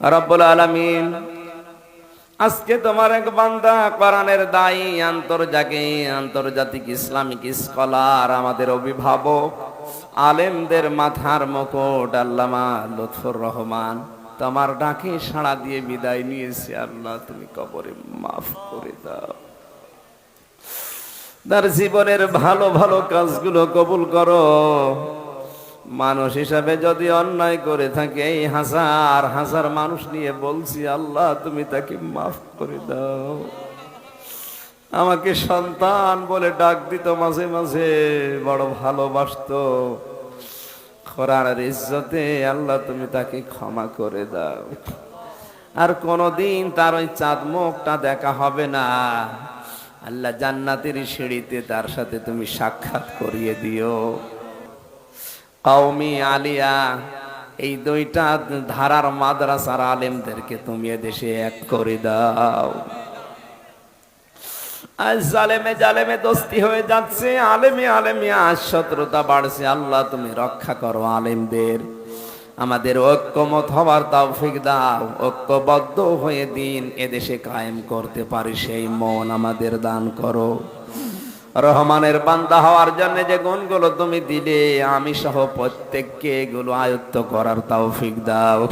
রব্বুল আলামিন। আজকে তোমার এক বান্দা কোরআনের দায়ী, আন্তর্জাতিক আন্তর্জাতিক ইসলামিক স্কলার, আমাদের অভিভাবক, আলেমদের মাথার মুকুট, আল্লামা লুৎফর রহমান। তোমার ডাকে সাড়া দিয়ে বিদায় নিয়েছে, আল্লাহ তুমি কবরে মাফ করে দাও। তার জীবনের ভালো ভালো কাজগুলো কবুল করো। মানুষ হিসাবে যদি অন্যায় করে থাকে, এই হাজার হাজার মানুষ নিয়ে বলছি, আল্লাহ, তুমি তাকে মাফ করে দাও। আমাকে সন্তান বলে ডাক দিত মাঝে মাঝে, বড় ভালোবাসতো। খরার ইজ্জতে, আল্লাহ, তুমি তাকে ক্ষমা করে দাও। আর কোনোদিন তার ওই চাঁদ মুখটা দেখা হবে না। আল্লাহ জান্নাতের সিঁড়িতে তার সাথে তুমি সাক্ষাৎ করিয়ে দিও। কওমি আলিয়া, এই দুইটা ধারার মাদ্রাসার আলেমদেরকে তুমি এদেশে এক করে দাও। আজ জালেমে জালেমে দোস্তি হয়ে যাচ্ছে, আলেমে আলেমে শত্রুতা বাড়ছে। আল্লাহ, তুমি রক্ষা করো আলেমদের। আমাদের ঐক্যমত হওয়ার তৌফিক দাও, ঐক্যবদ্ধ হয়ে দিন এদেশে কায়েম করতে পারি সেই মন আমাদের দান করো। রহমানের বান্দা হওয়ার জন্য যে গুণগুলো তুমি দিলে, আমি সহ প্রত্যেককে এগুলো আয়ত্ত করার তৌফিক দাও।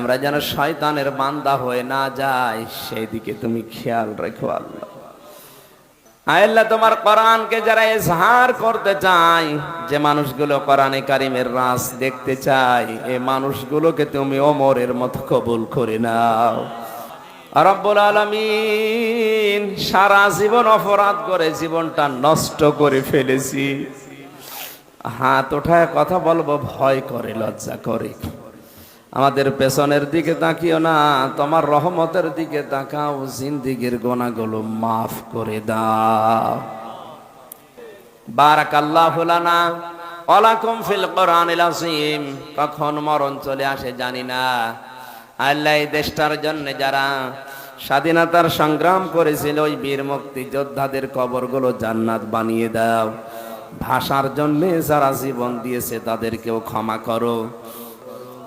আমরা যেন শয়তানের বান্দা হয়ে না যাই সেই দিকে তুমি খেয়াল রেখো আল্লাহ। আল্লাহ তোমার কোরআনকে যারা এজহার করতে চায়, যে মানুষগুলো কোরআনে কারিমের রাস দেখতে চায় এই মানুষগুলোকে তুমি ওমরের মতো কবুল করে নাও। রব্বুল আলামিন সারা জীবন অপরাধ করে জীবনটা নষ্ট করে ফেলেছি। হাত ওঠায় কথা বলব, ভয় করে, লজ্জা করে। আমাদের পেছনের দিকে তাকিও না, তোমার রহমতের দিকে তাকাও, জিন্দিগির গোনাগুলো মাফ করে দাও। বারাকাল্লাহ লানা ওয়ালাকুম ফিল কোরআনিল কখন মরণ চলে আসে জানি না। আল্লাহ দেশটার জন্য যারা স্বাধীনতার সংগ্রাম করেছিল, ওই বীর মুক্তি যোদ্ধাদের কবরগুলো জান্নাত বানিয়ে দাও। ভাষার জন্য যারা জীবন দিয়েছে, তাদেরকেও ক্ষমা করো।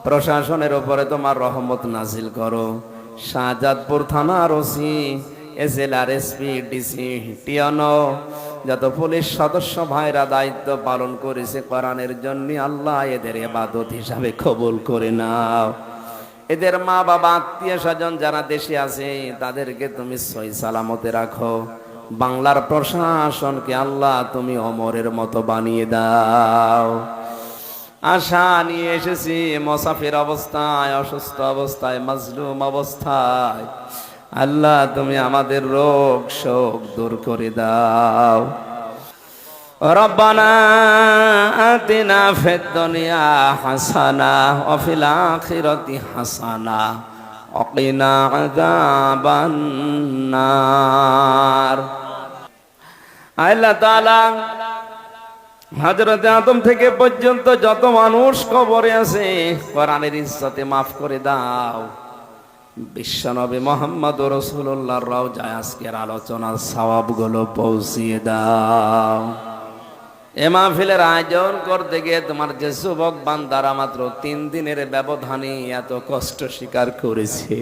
প্রশাসনের উপরে তোমার রহমত নাজিল করো। শাহজাদপুর থানার ওসি, এসএলআর এসপি, ডিসি টিয়ানো যত পুলিশ সদস্য ভাইরা দায়িত্ব পালন করেছে, কোরআনের জন্য আল্লাহ এদের এবাদত হিসাবে কবুল করে নাও। এদের মা বাবা, আত্মীয় স্বজন যারা দেশে আছে, তাদেরকে তুমি সই সালামতে রাখো। বাংলার প্রশাসনকে আল্লাহ তুমি অমরের মতো বানিয়ে দাও। আশা নিয়ে এসেছি, মোসাফির অবস্থায়, অসুস্থ অবস্থায়, মাজলুম অবস্থায়। আল্লাহ তুমি আমাদের রোগ শোক দূর করে দাও। ربنا آتنا في الدنيا حسنة وفي الآخرة حسنة وقنا عذاب النار আল্লাহ তাআলা হজরত আদম থেকে পর্যন্ত যত মানুষ কবরে আছে কোরআনের ইজ্জতে মাফ করে দাও বিশ্বনবী মোহাম্মদ রসুল্লাহ রাও যায় আজকের আলোচনার সওয়াবগুলো পৌঁছিয়ে দাও এ মাহফিলের আয়োজন করতে গিয়ে তোমার যে যুবক বান্দারা মাত্র তিন দিনের ব্যবধানে এত কষ্ট স্বীকার করেছে।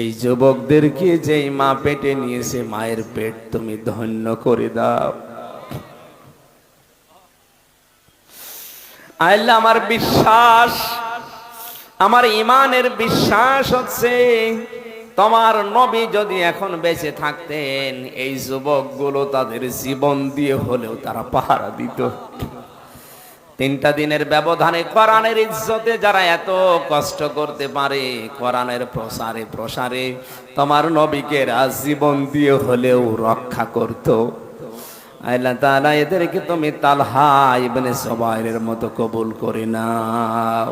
এই যুবকদেরকে যে মা পেটে নিয়েছে মায়ের পেট তুমি ধন্য করে দাও। আল্লাহ আমার বিশ্বাস, আমার ইমানের বিশ্বাস হচ্ছে তোমার নবী যদি এখন বেঁচে থাকতেন, এই যুবকগুলো তাদের জীবন দিয়ে হলেও তারা পাহারা দিত। তিনটা দিনের ব্যবধানে কোরআনের ইজ্জতে যারা এত কষ্ট করতে পারে, কোরআনের প্রসারে প্রসারে তোমার নবীকে জীবন দিয়ে হলেও রক্ষা করতো। আল্লাহ তাআলা এদেরকে তুমি তালহা ইবনে সুবাইরের মতো কবুল করে নাও।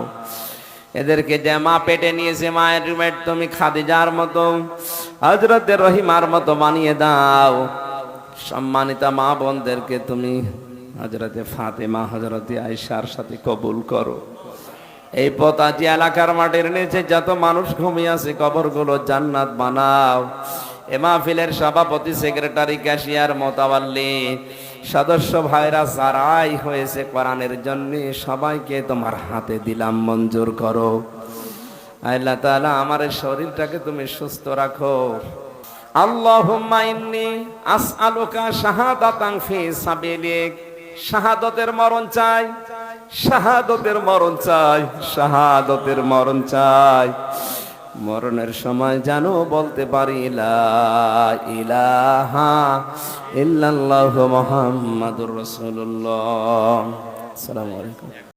এদেরকে যে মা পেটে নিয়েছে, মায়ের রুমেট তুমি খাদিজার মতো হজরতে রহিমার মতো বানিয়ে দাও। সম্মানিতা মা বোনদেরকে তুমি হজরতে ফাতেমা হজরতে আয়সার সাথে কবুল করো। এই পতাজি এলাকার মাটির নিচে যত মানুষ ঘুমিয়ে আছে, কবরগুলো জান্নাত বানাও। এ মাহফিলের সভাপতি, সেক্রেটারি, ক্যাশিয়ার, মোতাবাল্লি। সদস্য ভাইরা যারাই হয়েছে কোরআনের জন্য, সবাইকে তোমার হাতে দিলাম, মঞ্জুর করো। আল্লাহ তাআলা আমার শরীরটাকে তুমি সুস্থ রাখো। আল্লাহুম্মা ইন্নী আসআলুকা শাহাদাতান ফি সাবিলিক। শাহাদতের মরণ চাই, শাহাদতের মরণ চাই, শাহাদতের মরণ চাই। মরণের সময় জানো বলতে পারি ইলাহা ইল্লাল্লাহু মুহাম্মাদুর রাসূলুল্লাহ। আসসালামু আলাইকুম।